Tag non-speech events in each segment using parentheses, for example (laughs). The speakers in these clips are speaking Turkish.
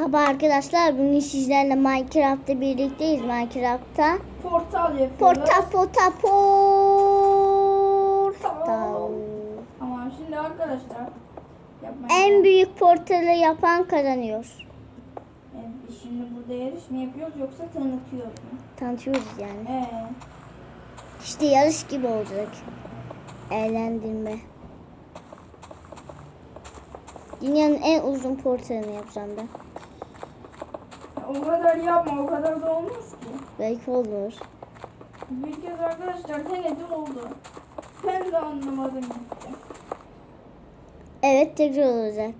Merhaba arkadaşlar. Bugün sizlerle Minecraft'ta birlikteyiz. Minecraft'ta Portal yapıyoruz. portal portal portal. Tamam şimdi arkadaşlar. Yapmaya En büyük portalı yapan kazanıyor. Evet, şimdi burada yarış mı yapıyoruz yoksa tanıtıyoruz mu? Tanıtıyoruz yani. Ee, İşte yarış gibi olacak. Eğlendirme. Dünyanın en uzun portalını yapacağım ben. O kadar yapma o kadar da olmaz ki. Belki olur. Bir kez arkadaşlar denedi oldu. Ben de anlamadım gitti. Evet tekrar olacak.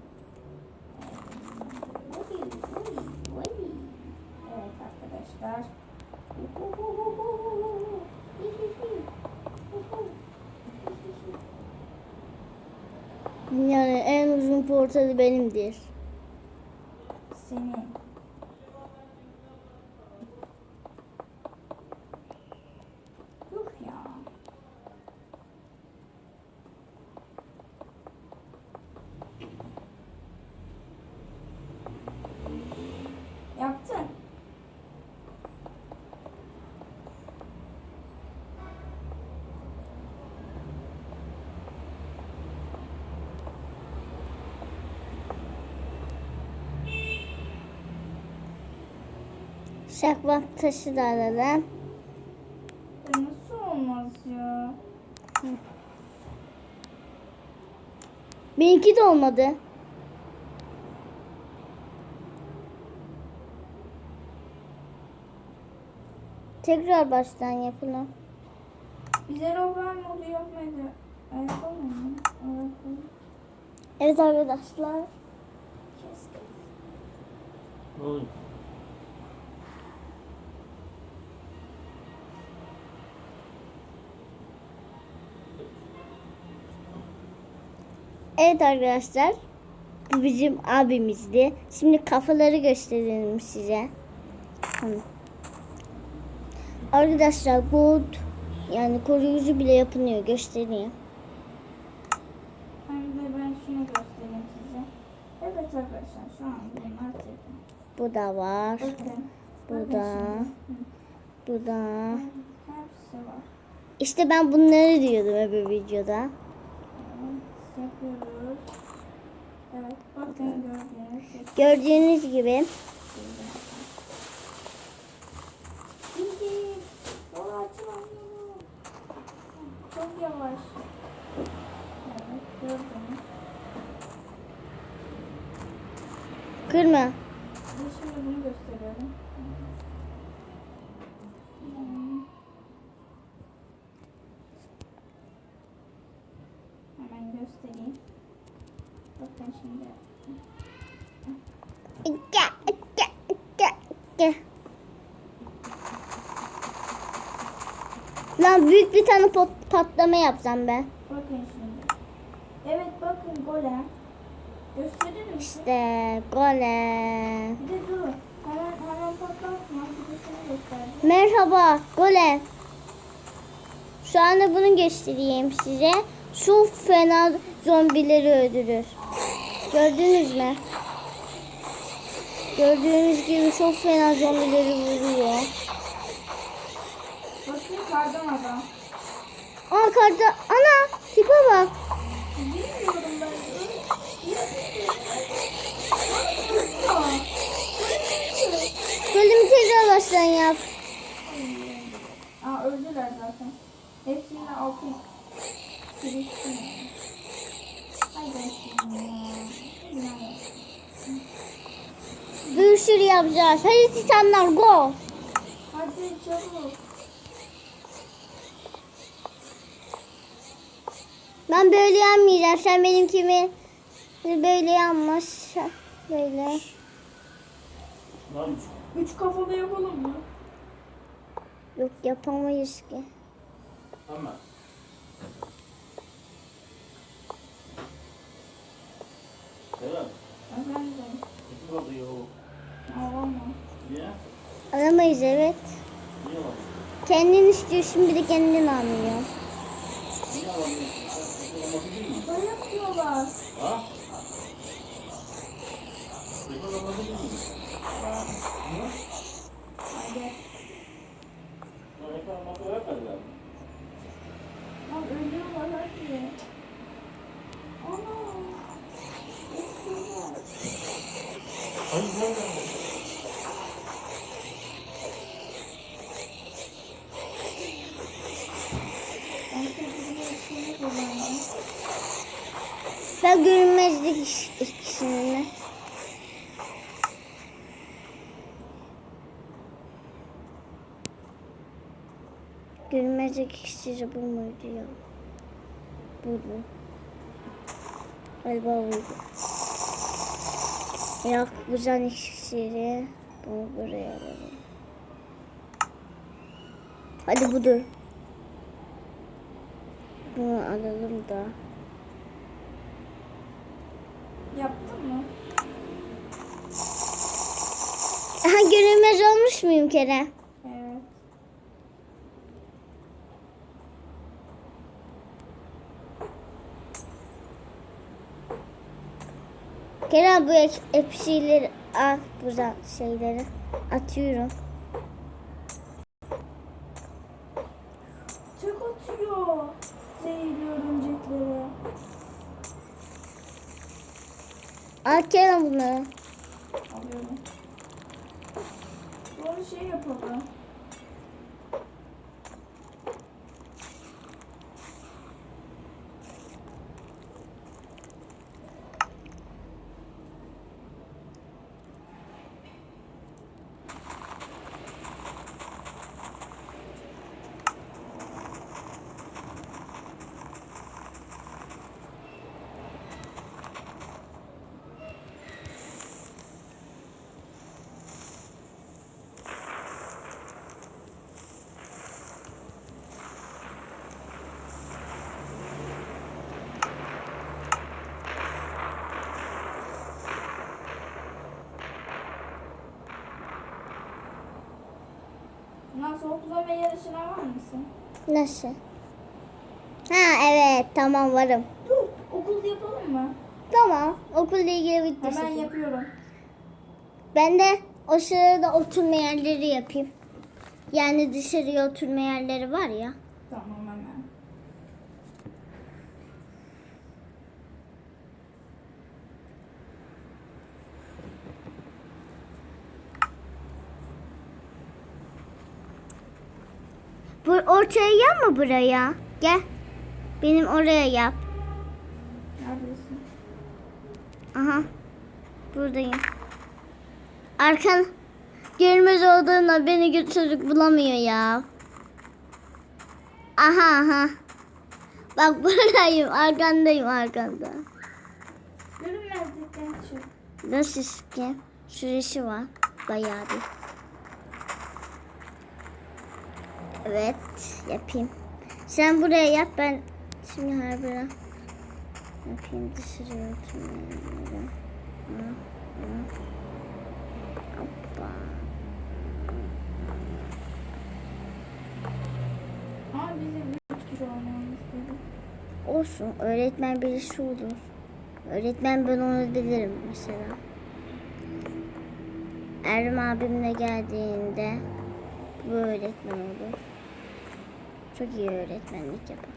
Evet arkadaşlar. Dünyanın en uzun portalı benimdir. Senin. Yuh ya. Yaptın. Şakmak taşı da alalım. Ya Nasıl olmaz ya? Benimki de olmadı. Tekrar baştan yapalım. Bize Robben modu yapmaydı. Evet arkadaşlar. Keşke. Ne oluyor? Evet arkadaşlar. Bu bizim abimizdi. Şimdi kafaları gösterelim size. Arkadaşlar gold yani koruyucu bile yapılıyor. Göstereyim. Hem de ben şunu göstereyim size. Evet arkadaşlar şu an benim artık. Bu da var. Bakın. Bu bakın da. şimdi. Bu da. Hepsi var. İşte ben bunları diyordum öbür videoda. Evet, yapıyoruz. Evet bakın gördüğünüz gibi. Gördüğünüz. Çok yavaş. Evet gördünüz. kırma. Şimdi bunu gösteriyorum. Hmm. Hemen göstereyim. Bakın şimdi. Gel, gel, gel. Lan büyük bir tane pot- patlama yapsam ben. Bakın şimdi. Evet bakın golem. Gösterir misin? İşte golem. Bir de dur. Hemen hemen patlatma. Merhaba golem. Şu anda bunu göstereyim size. Şu fena zombileri öldürür. Gördünüz mü? Gördüğünüz gibi çok fena zombileri vuruyor. Bakın kardan adam. Aa karda ana tipe bak. Bilmiyorum ben. Golemi tekrar baştan yap. Aa öldüler zaten. Hepsinin. Birisi. Haydi şimdi. Bir sürü yapacağız. Hadi titanlar go. Hadi çabuk. Ben böyle yanmayacağım. Sen benimkimi böyle yanmaz. Böyle. Lan Üç kafalı yapalım mı? Yok yapamayız ki. ama Serap, Efendim. kötü Alamayız evet. Kendin istiyorsun bir de kendin almıyor. Böyle yapıyorlar. Ha? Peki Ben görünmezlik ikisini. Görünmezlik iksiri bu muydu ya? Buydu. Galiba buydu. Yok buzan iksiri. Bunu buraya alalım. Hadi budur. Bunu alalım da. Yaptın mı? Aha görünmez olmuş muyum Kerem? Evet. Kerem bu hepsileri al bu şeyleri atıyorum. Al Kerem bunu. Alıyorum. Sonra şey yapalım. Soğuk zombi yarışına var mısın? Nasıl? Ha evet tamam varım. Dur, okulda yapalım mı? Tamam okulla ilgili bitti. Hemen yapıyorum. Ben de o sırada oturma yerleri yapayım. Yani dışarıya oturma yerleri var ya. Tamam Bu ortaya yapma buraya. Gel. Benim oraya yap. Neredesin? Aha. Buradayım. Arkan görmez olduğunda beni götürdük bulamıyor ya. Aha aha. Bak (laughs) buradayım. Arkandayım arkanda. Görünmezlikten çık. Nasıl ki? Süresi var. Bayağı bir. Evet. Yapayım. Sen buraya yap. Ben şimdi her biri yapayım. Dışarıya hı. Hoppa. Ama bizim üç kişi olmamız. Olsun. Öğretmen birisi olur. Öğretmen ben onu bilirim mesela. Erm abim de geldiğinde bu öğretmen olur. Çok iyi öğretmenlik yapar.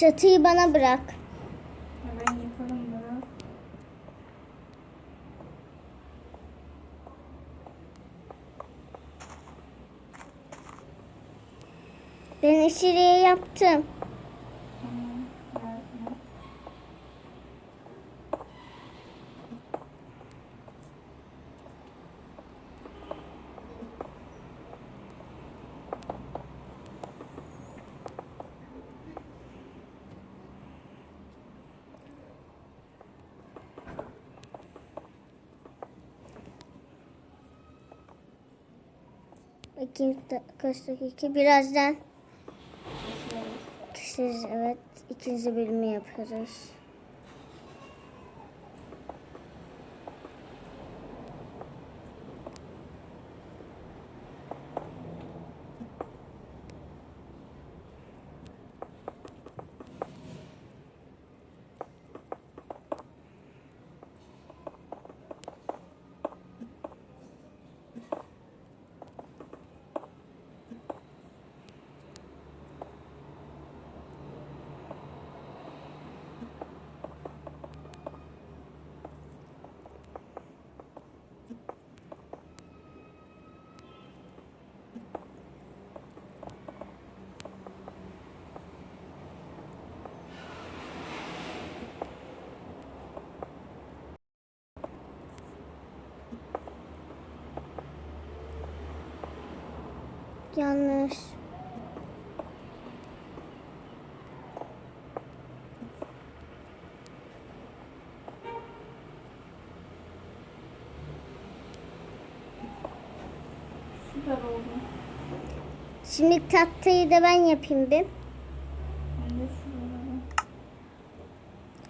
Çatıyı bana bırak. Ya ben yaparım bunu. Ben içeriye yaptım. Tamam. Yardım. Bakayım kaç dakika. Birazdan siz evet ikinci bölümü yapıyoruz. Yanlış. Süper oldu. Şimdi tatlıyı da ben yapayım bir.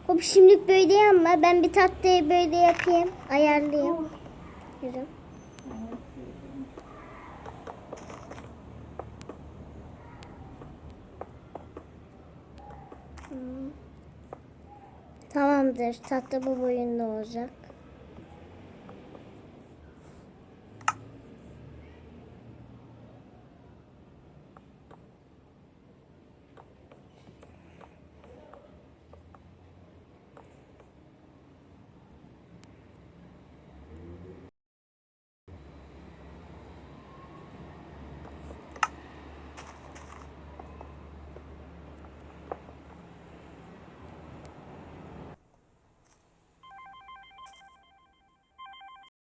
Hop şimdilik böyle yapma. Ben bir tatlıyı böyle yapayım. Ayarlayayım. Yürü. Ben yapıyorum. Tamamdır. Tatlı bu boyunda olacak.